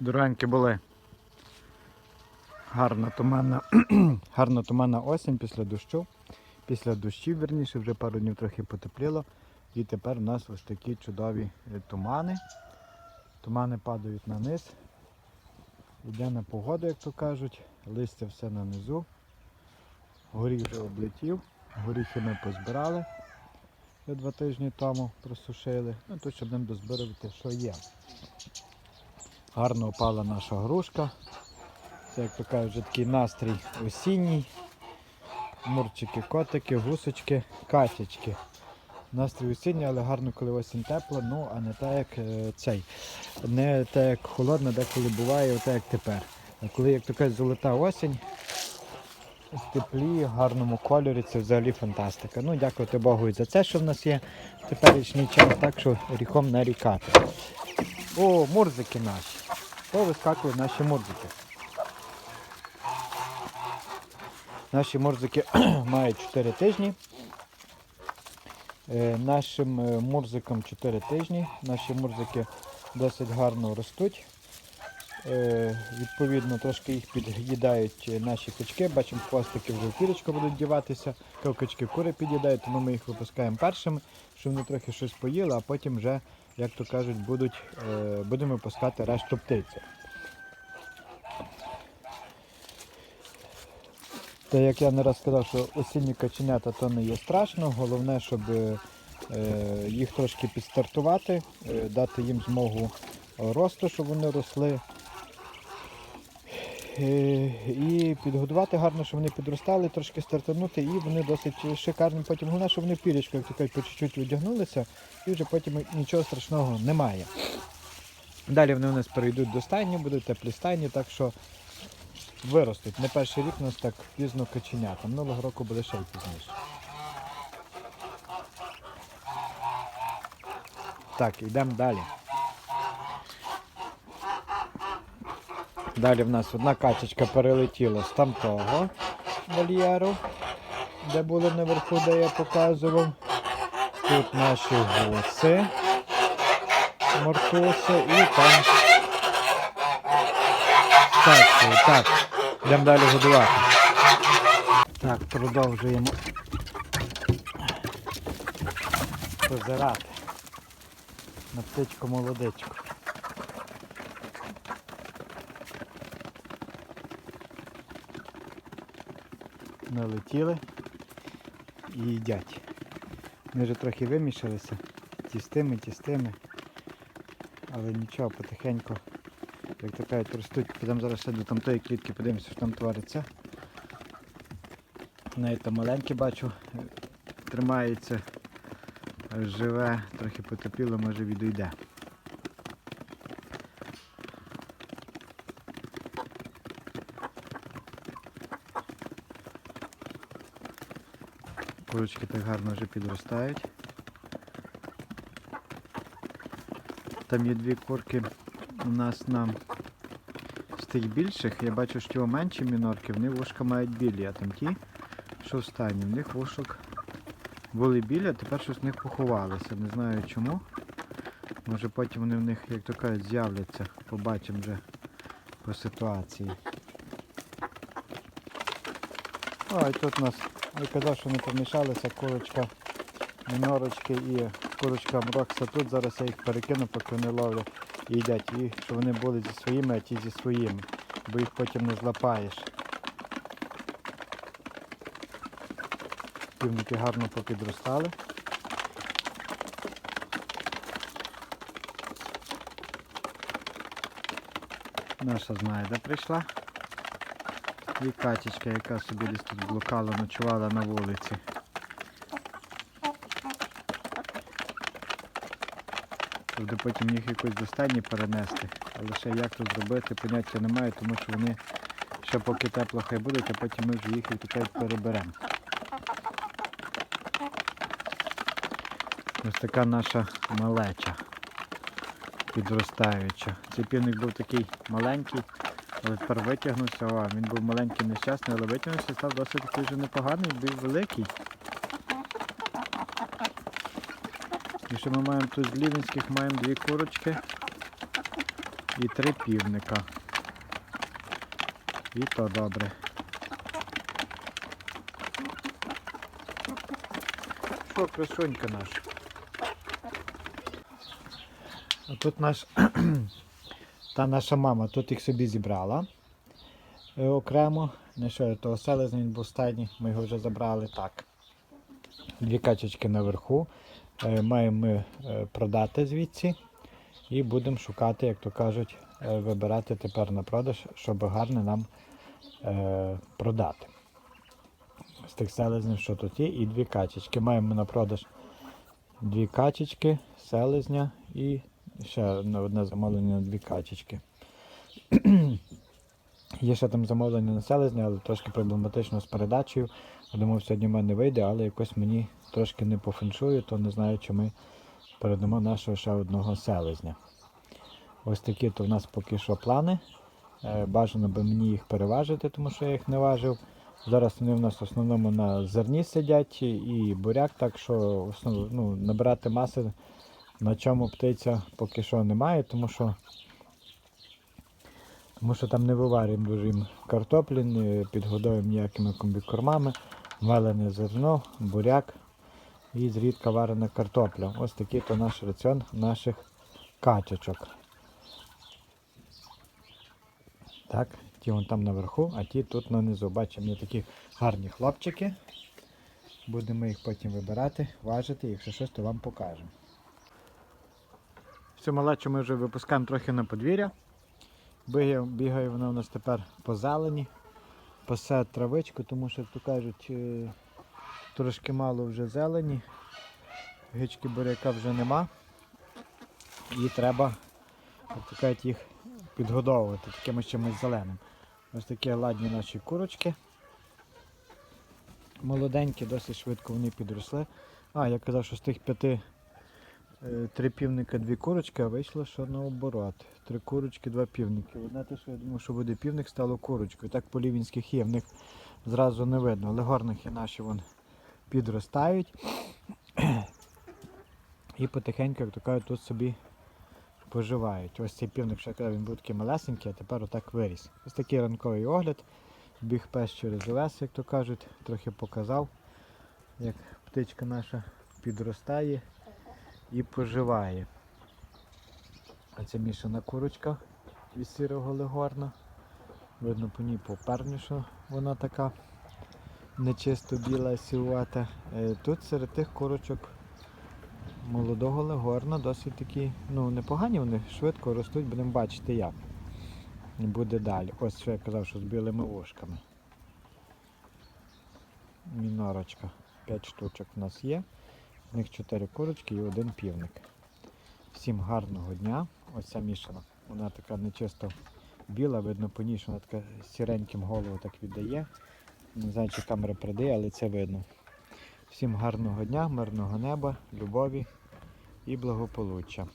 Дураньки були. Гарна туманна, гарна туманна осінь після дощу. Після дощів, верніше, вже пару днів трохи потепліло. І тепер у нас ось такі чудові е, тумани. Тумани падають на низ. Йде на погоду, як то кажуть. Листя все на низу. Горіх вже облетів. Горіхи ми позбирали. Два тижні тому просушили. Ну тут щоб ним дозбирувати, що є. Гарно опала наша грушка. Це, як то кажуть, такий настрій осінній. Мурчики, котики, гусочки, катячки. Настрій осінній, але гарно, коли осінь тепла, ну а не так, як е, цей. Не так, як холодно, деколи буває, отак як тепер. А коли, як то кажуть, золота осінь, в теплі, гарному кольорі, це взагалі фантастика. Ну, дякувати Богу і за це, що в нас є теперішній час, так що гріхом нарікати. О, мурзики наші. Повискакують наші мурзики. Наші мурзики мають 4 тижні. Е, Нашим е, мурзикам 4 тижні. Наші мурзики досить гарно ростуть. Е, Відповідно, трошки їх під'їдають наші качки. Бачимо, хвостики вже в пірочку будуть діватися. Качки кури під'їдають, тому ми їх випускаємо першими, щоб вони трохи щось поїли, а потім вже, як то кажуть, будуть, е, будемо пускати решту птиці. Та як я не раз сказав, що осінні каченята то не є страшно, головне, щоб е, їх трошки підстартувати, е, дати їм змогу росту, щоб вони росли. Е, І підгодувати гарно, щоб вони підростали, трошки стартанути, і вони досить шикарні. Потім головне, щоб вони пірічку, як кажуть, по чуть-чуть одягнулися, і вже потім нічого страшного немає. Далі вони у нас перейдуть до стайні, будуть теплі стайні, так що виростуть. Не перший рік у нас так пізно каченята. Минулого року були ще й пізніше. Так, йдемо далі. Далі в нас одна качечка перелетіла з тамтого вольєру, де були наверху, де я показував. Тут наші гуси, мортуси і там стачкою. Так, йдемо далі годувати. Так, продовжуємо позирати на птичку Налетіли і їдять. Ми вже трохи вимішалися, ті з тими, ті з тими. Але нічого, потихеньку, як то кажуть, ростуть. Підемо зараз ще до тамтої клітки, подивимося, що там твориться. Навіть там маленьке бачу, тримається, живе, трохи потопіло, може відійде. Курочки так гарно вже підростають. Там є дві курки у нас на з тих більших. Я бачу, що менші мінорки, вони вушка мають білі, а там ті, що в в них вушок були білі, а тепер щось в них поховалося. Не знаю чому. Може потім вони в них, як то кажуть, з'являться. Побачимо вже по ситуації. Ой, тут у нас, я казав, що не помішалися курочка мінорочки і курочка Мрокса тут. Зараз я їх перекину, поки вони ловлять і їдять. І щоб вони були зі своїми, а ті зі своїми, бо їх потім не злапаєш. Півники гарно попідростали. Наша знає, де прийшла. І качечка, яка собі десь тут блукала, ночувала на вулиці. Тобто потім їх якось до стайні перенести. Але ще як тут зробити, поняття немає, тому що вони ще поки тепло хай будуть, а потім ми вже їх то переберемо. Ось така наша малеча підростаюча. Цей півник був такий маленький, але тепер витягнувся. О, він був маленький, нещасний, але витягнувся, став досить вже непоганий, був великий. І що ми маємо тут з Лівінських, маємо дві курочки. і три півника. І то добре. Що, красунька наша? А тут наш та наша мама тут їх собі зібрала е, окремо. Не що того селезня він був стайний, ми його вже забрали так. Дві качечки наверху. Е, Маємо ми е, продати звідси і будемо шукати, як то кажуть, вибирати тепер на продаж, щоб гарне нам продати. З тих селезнів, що тут є, і дві качечки. Маємо на продаж дві качечки, селезня і ще одне замовлення на дві качечки. Є ще там замовлення на селезня, але трошки проблематично з передачею. Думав, сьогодні в мене вийде, але якось мені трошки не по феншую, то не знаю, чи ми передамо нашого ще одного селезня. Ось такі то в нас поки що плани. Е, Бажано би мені їх переважити, тому що я їх не важив. Зараз вони в нас в основному на зерні сидять і буряк, так що основ, ну, набирати маси на чому птиця поки що немає, тому що, тому що там не виварюємо дуже їм картоплі, не підгодовуємо ніякими комбікормами, валене зерно, буряк і зрідка варена картопля. Ось такий то наш раціон наших качечок. Так, ті вон там наверху, а ті тут нанизу. Бачимо, є такі гарні хлопчики. Будемо їх потім вибирати, важити, якщо щось, то вам покажемо. Всю малечу ми вже випускаємо трохи на подвір'я. Бігає, бігає вона у нас тепер по зелені, пасе травичку, тому що, як то кажуть, е, трошки мало вже зелені. Гички буряка вже нема. І треба, як то кажуть, їх підгодовувати таким чимось зеленим. Ось такі ладні наші курочки. Молоденькі, досить швидко вони підросли. А, я казав, що з тих п'яти три півника, дві курочки, а вийшло, що наоборот. Три курочки, два півники. Одне те, що я думав, що буде півник, стало курочкою. Так по лівінських є, в них зразу не видно. Але горнихи наші вон підростають. І потихеньку, як то кажуть, тут собі поживають. Ось цей півник, що я казав, він був такий малесенький, а тепер отак виріс. Ось такий ранковий огляд. Біг пес через лес, як то кажуть, трохи показав, як птичка наша підростає і поживає. Це мішана курочка від сірого легорна. Видно по ній по перню, що вона така нечисто біла сілуета. Е, Тут серед тих курочок молодого легорна досить такі, ну непогані вони швидко ростуть, будемо бачити як. Буде далі. Ось що я казав, що з білими вушками. Мінорочка. 5 штучок в нас є. З них 4 курочки і один півник. Всім гарного дня. Ось ця мішана. Вона така нечисто біла, видно по ній, що вона така сіреньким голову так віддає. Не знаю, чи камера передає, але це видно. Всім гарного дня, мирного неба, любові і благополуччя.